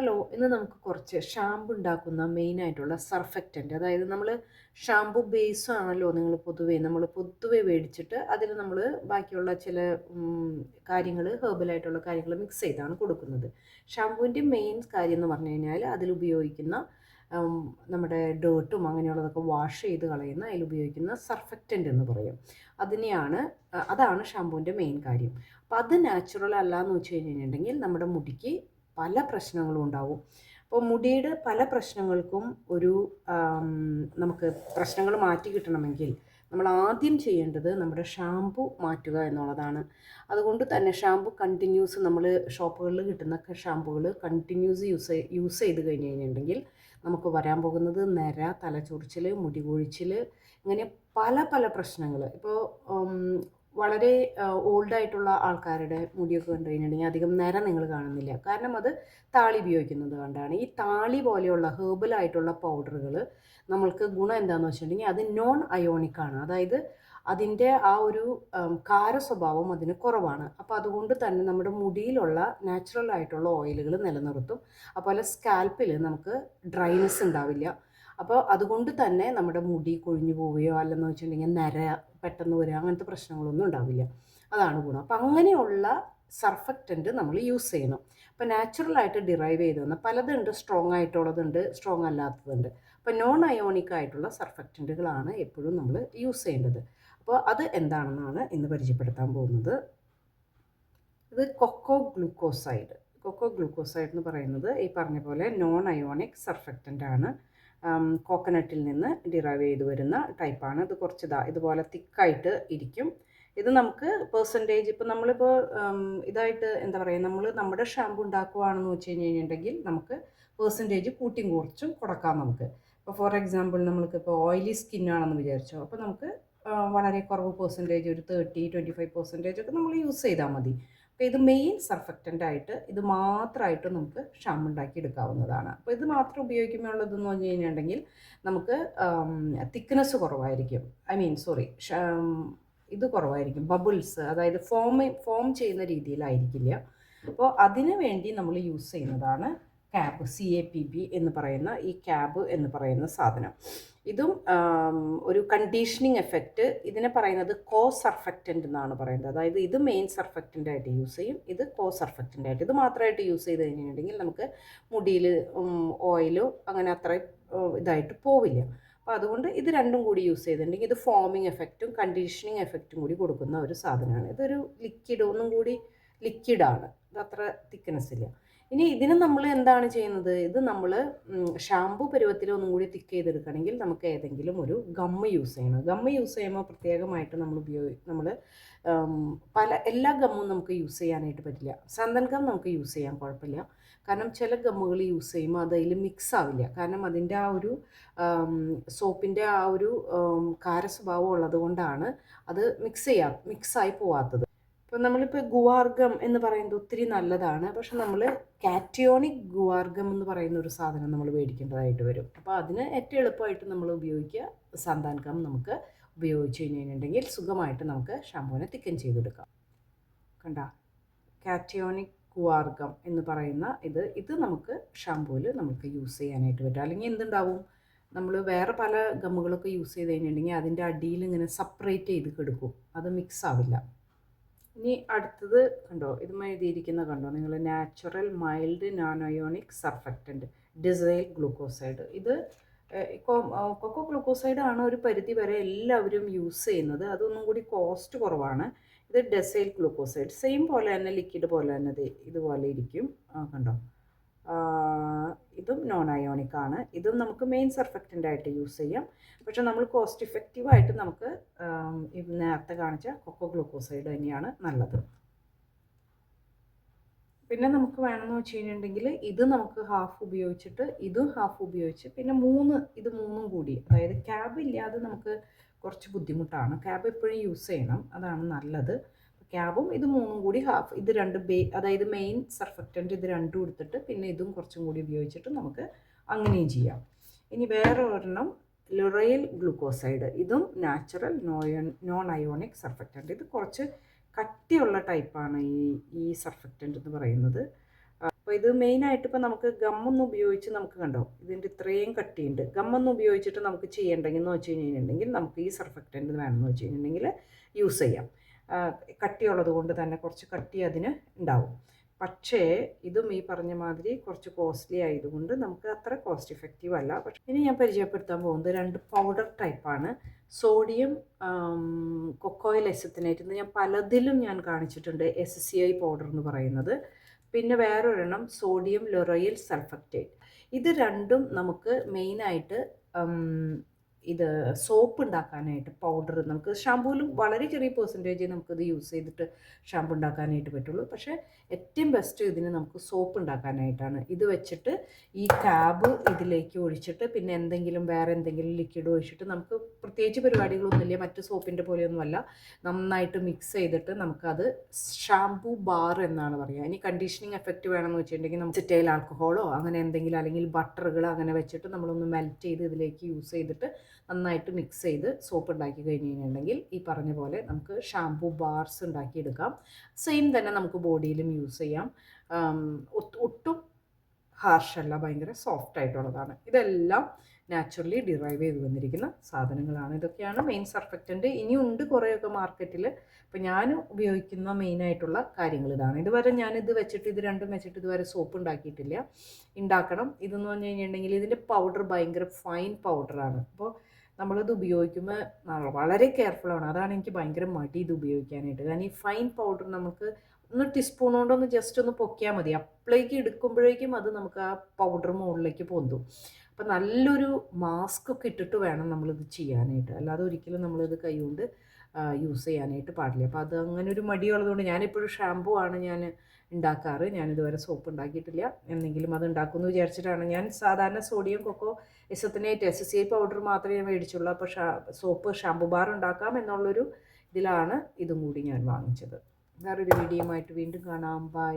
Hello ഇന്ന് നമുക്ക് കുറച്ച് ഷാമ്പു ഉണ്ടാക്കുന്ന മെയിൻ ആയിട്ടുള്ള സർഫക്റ്റന്റ് അതായത് നമ്മൾ ഷാമ്പു ബേസ് ആണല്ലോ നിങ്ങൾ പൊതുവേ നമ്മൾ പൊതുവേ മേടിച്ചിട്ട് അതിൽ നമ്മൾ ബാക്കിയുള്ള ചില കാര്യങ്ങൾ ഹെർബലായിട്ടുള്ള കാര്യങ്ങൾ മിക്സ് ചെയ്താണ് കൊടുക്കുന്നത്. ഷാമ്പുവിന്റെ മെയിൻ കാര്യം എന്ന് പറഞ്ഞു കഴിഞ്ഞാൽ അതിൽ ഉപയോഗിക്കുന്ന നമ്മുടെ ഡേർട്ടും അങ്ങനെയുള്ളതൊക്കെ വാഷ് ചെയ്ത് കളയുന്ന അതിൽ ഉപയോഗിക്കുന്ന സർഫക്റ്റന്റ് എന്ന് പറയും. അതിനെയാണ് അതാണ് ഷാമ്പുവിന്റെ മെയിൻ കാര്യം. അപ്പോൾ അത് നാച്ചുറൽ അല്ല എന്ന് വെച്ച് കഴിഞ്ഞിട്ടുണ്ടെങ്കിൽ നമ്മുടെ മുടിക്ക് പല പ്രശ്നങ്ങളും ഉണ്ടാവും. അപ്പോൾ മുടിയുടെ പല പ്രശ്നങ്ങൾക്കും ഒരു നമുക്ക് പ്രശ്നങ്ങൾ മാറ്റി കിട്ടണമെങ്കിൽ നമ്മൾ ആദ്യം ചെയ്യേണ്ടത് നമ്മുടെ ഷാമ്പു മാറ്റുക എന്നുള്ളതാണ്. അതുകൊണ്ട് തന്നെ ഷാമ്പു കണ്ടിന്യൂസ് നമ്മൾ ഷോപ്പുകളിൽ കിട്ടുന്ന ഷാമ്പുകൾ കണ്ടിന്യൂസ് യൂസ് യൂസ് ചെയ്ത് കഴിഞ്ഞ് കഴിഞ്ഞിട്ടുണ്ടെങ്കിൽ നമുക്ക് വരാൻ പോകുന്നത് നര തലച്ചൊറിച്ചിൽ മുടി കൊഴിച്ചിൽ ഇങ്ങനെ പല പല പ്രശ്നങ്ങൾ. ഇപ്പോൾ വളരെ ഓൾഡ് ആയിട്ടുള്ള ആൾക്കാരുടെ മുടിയൊക്കെ കണ്ടു കഴിഞ്ഞിട്ടുണ്ടെങ്കിൽ അധികം നേരം നിങ്ങൾ കാണുന്നില്ല. കാരണം അത് താളി ഉപയോഗിക്കുന്നത് കൊണ്ടാണ്. ഈ താളി പോലെയുള്ള ഹേർബലായിട്ടുള്ള പൗഡറുകൾ നമ്മൾക്ക് ഗുണം എന്താണെന്ന് വെച്ചിട്ടുണ്ടെങ്കിൽ അത് നോൺ അയോണിക് ആണ്. അതായത് അതിന്റെ ആ ഒരു കാര സ്വഭാവം അതിന് കുറവാണ്. അപ്പോൾ അതുകൊണ്ട് തന്നെ നമ്മുടെ മുടിയിലുള്ള നാച്ചുറൽ ആയിട്ടുള്ള ഓയിലുകൾ നിലനിർത്തും. അതുപോലെ സ്കാൽപ്പിൽ നമുക്ക് ഡ്രൈനെസ് ഉണ്ടാവില്ല. അപ്പോൾ അതുകൊണ്ട് തന്നെ നമ്മുടെ മുടി കൊഴിഞ്ഞു പോവുകയോ അല്ലെന്ന് വെച്ചിട്ടുണ്ടെങ്കിൽ നര പെട്ടെന്ന് വരിക അങ്ങനത്തെ പ്രശ്നങ്ങളൊന്നും ഉണ്ടാവില്ല. അതാണ് ഗുണം. അപ്പം അങ്ങനെയുള്ള സർഫക്റ്റന്റ് നമ്മൾ യൂസ് ചെയ്യണം. അപ്പോൾ നാച്ചുറലായിട്ട് ഡിറൈവ് ചെയ്ത് വന്ന പലതുണ്ട് സ്ട്രോങ് ആയിട്ടുള്ളതുണ്ട് സ്ട്രോങ് അല്ലാത്തതുണ്ട്. അപ്പോൾ നോൺ അയോണിക് ആയിട്ടുള്ള സർഫക്റ്റന്റുകളാണ് എപ്പോഴും നമ്മൾ യൂസ് ചെയ്യേണ്ടത്. അപ്പോൾ അത് എന്താണെന്നാണ് ഇന്ന് പരിചയപ്പെടുത്താൻ പോകുന്നത്. ഇത് കൊക്കോ ഗ്ലൂക്കോസൈഡ്. കൊക്കോ ഗ്ലൂക്കോസൈഡ് എന്ന് പറയുന്നത് ഈ പറഞ്ഞ പോലെ നോൺ അയോണിക് സർഫക്റ്റന്റ് ആണ് കോക്കനട്ടിൽ നിന്ന് ഡിറൈവ് ചെയ്ത് വരുന്ന ടൈപ്പാണ് ഇത് കുറച്ച് ഇതാ ഇതുപോലെ തിക്കായിട്ട് ഇരിക്കും. ഇത് നമുക്ക് പെർസെന്റേജ് ഇപ്പം നമ്മളിപ്പോൾ ഇതായിട്ട് എന്താ പറയുക നമ്മൾ നമ്മുടെ ഷാമ്പു ഉണ്ടാക്കുകയാണെന്ന് വെച്ച് കഴിഞ്ഞ് കഴിഞ്ഞിട്ടുണ്ടെങ്കിൽ നമുക്ക് പെർസെന്റേജ് കൂട്ടിയും കുറച്ചും കൊടുക്കാം നമുക്ക്. ഇപ്പോൾ ഫോർ എക്സാമ്പിൾ നമ്മൾക്ക് ഇപ്പോൾ ഓയിലി ആണെന്ന് വിചാരിച്ചോ അപ്പോൾ നമുക്ക് വളരെ കുറവ് പെർസെന്റേജ് ഒരു തേർട്ടി ട്വന്റി ഫൈവ് പെർസെന്റേജ് ഒക്കെ നമ്മൾ യൂസ് ചെയ്താൽ മതി. അപ്പോൾ ഇത് മെയിൻ സർഫക്റ്റന്റ് ആയിട്ട് ഇത് മാത്രമായിട്ട് നമുക്ക് ഷാം ഉണ്ടാക്കി എടുക്കാവുന്നതാണ് അപ്പോൾ ഇത് മാത്രം ഉപയോഗിക്കുമ്പോൾ ഉള്ളതെന്ന് പറഞ്ഞു കഴിഞ്ഞിട്ടുണ്ടെങ്കിൽ നമുക്ക് തിക്നെസ് കുറവായിരിക്കും. ഐ മീൻ സോറി ഇത് കുറവായിരിക്കും. ബബിൾസ് അതായത് ഫോം ഫോം ചെയ്യുന്ന രീതിയിലായിരിക്കില്ല. അപ്പോൾ അതിനു വേണ്ടി നമ്മൾ യൂസ് ചെയ്യുന്നതാണ് cab C A P B എന്ന് പറയുന്ന ഈ ക്യാബ് എന്ന് പറയുന്ന സാധനം. ഇതും ഒരു കണ്ടീഷനിങ് എഫക്റ്റ് ഇതിനെ പറയുന്നത് കോ സർഫക്റ്റന്റ് എന്നാണ് പറയുന്നത്. അതായത് ഇത് മെയിൻ സർഫക്റ്റന്റ് ആയിട്ട് യൂസ് ചെയ്യും ഇത് കോ സർഫക്റ്റന്റ് ആയിട്ട്. ഇത് മാത്രമായിട്ട് യൂസ് ചെയ്ത് കഴിഞ്ഞിട്ടുണ്ടെങ്കിൽ നമുക്ക് മുടിയിൽ ഓയിലോ അങ്ങനെ അത്ര ഇതായിട്ട് പോവില്ല. അപ്പോൾ അതുകൊണ്ട് ഇത് രണ്ടും കൂടി യൂസ് ചെയ്തിട്ടുണ്ടെങ്കിൽ ഇത് ഫോമിങ് എഫക്റ്റും കണ്ടീഷനിങ് എഫക്റ്റും കൂടി കൊടുക്കുന്ന ഒരു സാധനമാണ്. ഇതൊരു ലിക്വിഡ് ഒന്നും കൂടി ലിക്വിഡാണ് ഇത് അത്ര തിക്നെസ് ഇല്ല. ഇനി ഇതിന് നമ്മൾ എന്താണ് ചെയ്യുന്നത്? ഇത് നമ്മൾ ഷാമ്പു പരുവത്തിൽ ഒന്നും കൂടി തിക്ക് ചെയ്തെടുക്കണമെങ്കിൽ നമുക്ക് ഏതെങ്കിലും ഒരു ഗമ്മ് യൂസ് ചെയ്യണം. ഗമ്മ് യൂസ് ചെയ്യുമ്പോൾ പ്രത്യേകമായിട്ട് നമ്മൾ ഉപയോഗി നമ്മൾ പല എല്ലാ ഗമ്മും നമുക്ക് യൂസ് ചെയ്യാനായിട്ട് പറ്റില്ല. സന്തൻ ഗം നമുക്ക് യൂസ് ചെയ്യാൻ കുഴപ്പമില്ല. കാരണം ചില ഗമ്മുകൾ യൂസ് ചെയ്യുമ്പോൾ അത് അതിൽ മിക്സ് ആവില്ല. കാരണം അതിന്റെ ആ ഒരു സോപ്പിന്റെ ആ ഒരു കാര സ്വഭാവം ഉള്ളത് കൊണ്ടാണ് അത് മിക്സ് ചെയ്യാ മിക്സായി പോവാത്തത്. ഇപ്പം നമ്മളിപ്പോൾ ഗുവാർഗം എന്ന് പറയുന്നത് ഒത്തിരി നല്ലതാണ്. പക്ഷെ നമ്മൾ കാറ്റിയോണിക് ഗുവാർഗം എന്ന് പറയുന്ന ഒരു സാധനം നമ്മൾ മേടിക്കേണ്ടതായിട്ട് വരും. അപ്പോൾ അതിന് ഏറ്റവും എളുപ്പമായിട്ട് നമ്മൾ ഉപയോഗിക്കുക. സന്താൻ ഗം നമുക്ക് ഉപയോഗിച്ച് കഴിഞ്ഞിട്ടുണ്ടെങ്കിൽ സുഖമായിട്ട് നമുക്ക് ഷാമ്പൂവിനെ തിക്കൻ ചെയ്തെടുക്കാം. കണ്ട? കാറ്റിയോണിക് ഗുവാർഗം എന്ന് പറയുന്ന ഇത് ഇത് നമുക്ക് ഷാമ്പൂവിൽ നമുക്ക് യൂസ് ചെയ്യാനായിട്ട് പറ്റും. അല്ലെങ്കിൽ എന്തുണ്ടാവും? നമ്മൾ വേറെ പല ഗമ്മുകളൊക്കെ യൂസ് ചെയ്ത് കഴിഞ്ഞിട്ടുണ്ടെങ്കിൽ അതിന്റെ അടിയിൽ ഇങ്ങനെ സെപ്പറേറ്റ് ചെയ്ത് കെടുക്കും. അത് മിക്സ് ആവില്ല. ഇനി അടുത്തത് കണ്ടോ ഇത് എഴുതിയിരിക്കുന്നത് കണ്ടോ നിങ്ങൾ natural mild nonionic surfactant decyl glucoside ഇത് കൊക്കോ ഗ്ലൂക്കോസൈഡ് ആണ് ഒരു പരിധി വരെ എല്ലാവരും യൂസ് ചെയ്യുന്നത്. അതൊന്നും കൂടി കോസ്റ്റ് കുറവാണ്. ഇത് ഡെസൈൽ ഗ്ലൂക്കോസൈഡ് സെയിം പോലെ തന്നെ ലിക്വിഡ് പോലെ തന്നെ ഇതുപോലെ ഇരിക്കും. കണ്ടോ? ഇതും നോൺ അയോണിക് ആണ്. ഇതും നമുക്ക് മെയിൻ സർഫക്റ്റന്റ് ആയിട്ട് യൂസ് ചെയ്യാം. പക്ഷേ നമ്മൾ കോസ്റ്റ് ഇഫക്റ്റീവായിട്ട് നമുക്ക് നേരത്തെ കാണിച്ച കൊക്കോ ഗ്ലൂക്കോസൈഡ് തന്നെയാണ് നല്ലത്. പിന്നെ നമുക്ക് വേണമെന്ന് വെച്ച് കഴിഞ്ഞിട്ടുണ്ടെങ്കിൽ ഇത് നമുക്ക് ഹാഫ് ഉപയോഗിച്ചിട്ട് ഇതും ഹാഫ് ഉപയോഗിച്ച് പിന്നെ മൂന്ന് ഇത് മൂന്നും കൂടി. അതായത് ക്യാബ് ഇല്ലാതെ നമുക്ക് കുറച്ച് ബുദ്ധിമുട്ടാണ്. ക്യാബ് എപ്പോഴും യൂസ് ചെയ്യണം. അതാണ് നല്ലത്. ക്യാബും ഇത് മൂന്നും കൂടി ഹാഫ് ഇത് രണ്ട് ബേ അതായത് മെയിൻ സർഫക്റ്റന്റ് ഇത് രണ്ടും എടുത്തിട്ട് പിന്നെ ഇതും കുറച്ചും കൂടി ഉപയോഗിച്ചിട്ട് നമുക്ക് അങ്ങനെയും ചെയ്യാം. ഇനി വേറെ ഒരെണ്ണം ലൊറയിൽ ഗ്ലൂക്കോസൈഡ് ഇതും natural non non ionic surfactant ഇത് കുറച്ച് കട്ടിയുള്ള ടൈപ്പാണ് ഈ ഈ സർഫക്റ്റന്റ് എന്ന് പറയുന്നത്. അപ്പോൾ ഇത് മെയിനായിട്ട് ഇപ്പോൾ നമുക്ക് ഗമ്മൊന്നും ഉപയോഗിച്ച് നമുക്ക് കണ്ടോ? ഇതിന്റെ ഇത്രയും കട്ടിയുണ്ട്. ഗമ്മൊന്നും ഉപയോഗിച്ചിട്ട് നമുക്ക് ചെയ്യേണ്ടെങ്കിൽ എന്ന് വെച്ച് കഴിഞ്ഞിട്ടുണ്ടെങ്കിൽ നമുക്ക് ഈ സർഫക്റ്റന്റ് വേണമെന്ന് വെച്ച് കഴിഞ്ഞിട്ടുണ്ടെങ്കിൽ യൂസ് ചെയ്യാം. കട്ടിയുള്ളത് കൊണ്ട് തന്നെ കുറച്ച് കട്ടി അതിന് ഉണ്ടാവും. പക്ഷേ ഇതും ഈ പറഞ്ഞ മാതിരി കുറച്ച് കോസ്റ്റ്ലി ആയതുകൊണ്ട് നമുക്ക് അത്ര കോസ്റ്റ് ഇഫക്റ്റീവ് അല്ല. പക്ഷേ ഇനി ഞാൻ പരിചയപ്പെടുത്താൻ പോകുന്നത് രണ്ട് പൗഡർ ടൈപ്പാണ് സോഡിയം കൊക്കോയിൽ എസത്തിനേറ്റ് ഞാൻ പലതിലും ഞാൻ കാണിച്ചിട്ടുണ്ട് എസ് സി ഐ പൗഡർ എന്ന് പറയുന്നത്. പിന്നെ വേറൊരെണ്ണം സോഡിയം ലൊറയിൽ സൾഫക്റ്റേറ്റ് ഇത് രണ്ടും നമുക്ക് മെയിനായിട്ട് ഇത് സോപ്പ് ഉണ്ടാക്കാനായിട്ട് പൗഡർ നമുക്ക് ഷാമ്പൂവിലും വളരെ ചെറിയ പെർസെന്റേജ് നമുക്കിത് യൂസ് ചെയ്തിട്ട് ഷാമ്പു ഉണ്ടാക്കാനായിട്ട് പറ്റുള്ളൂ. പക്ഷേ ഏറ്റവും ബെസ്റ്റ് ഇതിന് നമുക്ക് സോപ്പ് ഉണ്ടാക്കാനായിട്ടാണ്. ഇത് വെച്ചിട്ട് ഈ ടാബ് ഇതിലേക്ക് ഒഴിച്ചിട്ട് പിന്നെ എന്തെങ്കിലും വേറെ എന്തെങ്കിലും ലിക്വിഡ് ഒഴിച്ചിട്ട് നമുക്ക് പ്രത്യേകിച്ച് പരിപാടികളൊന്നുമില്ല മറ്റ് സോപ്പിന്റെ പോലെയൊന്നുമല്ല നന്നായിട്ട് മിക്സ് ചെയ്തിട്ട് നമുക്കത് ഷാമ്പൂ ബാർ എന്നാണ് പറയുക. ഇനി കണ്ടീഷനിങ് എഫക്റ്റ് വേണമെന്ന് വെച്ചിട്ടുണ്ടെങ്കിൽ നമുക്ക് സ്റ്റൈൽ ആൽക്കഹോളോ അങ്ങനെ എന്തെങ്കിലും അല്ലെങ്കിൽ ബട്ടറുകൾ അങ്ങനെ വെച്ചിട്ട് നമ്മളൊന്ന് മെൽറ്റ് ചെയ്ത് ഇതിലേക്ക് യൂസ് ചെയ്തിട്ട് നന്നായിട്ട് മിക്സ് ചെയ്ത് സോപ്പ് ഉണ്ടാക്കി കഴിഞ്ഞ് കഴിഞ്ഞിട്ടുണ്ടെങ്കിൽ ഈ പറഞ്ഞ പോലെ നമുക്ക് ഷാംപൂ ബാർസ് ഉണ്ടാക്കിയെടുക്കാം. സെയിം തന്നെ നമുക്ക് ബോഡിയിലും യൂസ് ചെയ്യാം. ഒട്ടും ഹാർഷല്ല ഭയങ്കര സോഫ്റ്റ് ആയിട്ടുള്ളതാണ്. ഇതെല്ലാം നാച്ചുറലി ഡിറൈവ് ചെയ്ത് വന്നിരിക്കുന്ന സാധനങ്ങളാണ്. ഇതൊക്കെയാണ് മെയിൻ സർഫക്റ്റന്റ് ഇനിയുണ്ട് കുറേയൊക്കെ മാർക്കറ്റിൽ അപ്പോൾ ഞാൻ ഉപയോഗിക്കുന്ന മെയിനായിട്ടുള്ള കാര്യങ്ങൾ ഇതാണ്. ഇതുവരെ ഞാനിത് വെച്ചിട്ട് ഇത് രണ്ടും വെച്ചിട്ട് ഇതുവരെ സോപ്പ് ഉണ്ടാക്കിയിട്ടില്ല. ഉണ്ടാക്കണം ഇതെന്ന് പറഞ്ഞു കഴിഞ്ഞിട്ടുണ്ടെങ്കിൽ ഇതിന്റെ പൗഡർ ഭയങ്കര ഫൈൻ പൗഡറാണ് അപ്പോൾ നമ്മളിത് ഉപയോഗിക്കുമ്പോൾ വളരെ കെയർഫുൾ ആണ്. അതാണ് എനിക്ക് ഭയങ്കര മടി ഇത് ഉപയോഗിക്കാനായിട്ട്. കാരണം ഈ ഫൈൻ പൗഡർ നമുക്ക് ഒന്ന് ടീസ്പൂൺ കൊണ്ടൊന്ന് ജസ്റ്റ് ഒന്ന് പൊക്കിയാൽ മതി. അപ്പോഴേക്ക് എടുക്കുമ്പോഴേക്കും അത് നമുക്ക് ആ പൗഡർ മുകളിലേക്ക് പൊന്തും. അപ്പം നല്ലൊരു മാസ്ക് ഒക്കെ ഇട്ടിട്ട് വേണം നമ്മളിത് ചെയ്യാനായിട്ട്. അല്ലാതെ ഒരിക്കലും നമ്മളിത് കൈകൊണ്ട് യൂസ് ചെയ്യാനായിട്ട് പാടില്ല. അപ്പോൾ അത് അങ്ങനെ ഒരു മടിയുള്ളതുകൊണ്ട് ഞാനിപ്പോഴും ഷാമ്പു ആണ് ഞാൻ ഉണ്ടാക്കാറ് ഞാനിതുവരെ സോപ്പ് ഉണ്ടാക്കിയിട്ടില്ല എന്തെങ്കിലും അത് ഉണ്ടാക്കുമെന്ന് വിചാരിച്ചിട്ടാണ്. ഞാൻ സാധാരണ sodium coco isethionate S C powder മാത്രമേ ഞാൻ മേടിച്ചുള്ളൂ. അപ്പോൾ ഷാ സോപ്പ് ഷാമ്പു ബാർ ഉണ്ടാക്കാം എന്നുള്ളൊരു ഇതിലാണ് ഇതും കൂടി ഞാൻ വാങ്ങിച്ചത്. വേറൊരു വീഡിയോ ആയിട്ട് വീണ്ടും കാണാം. ബൈ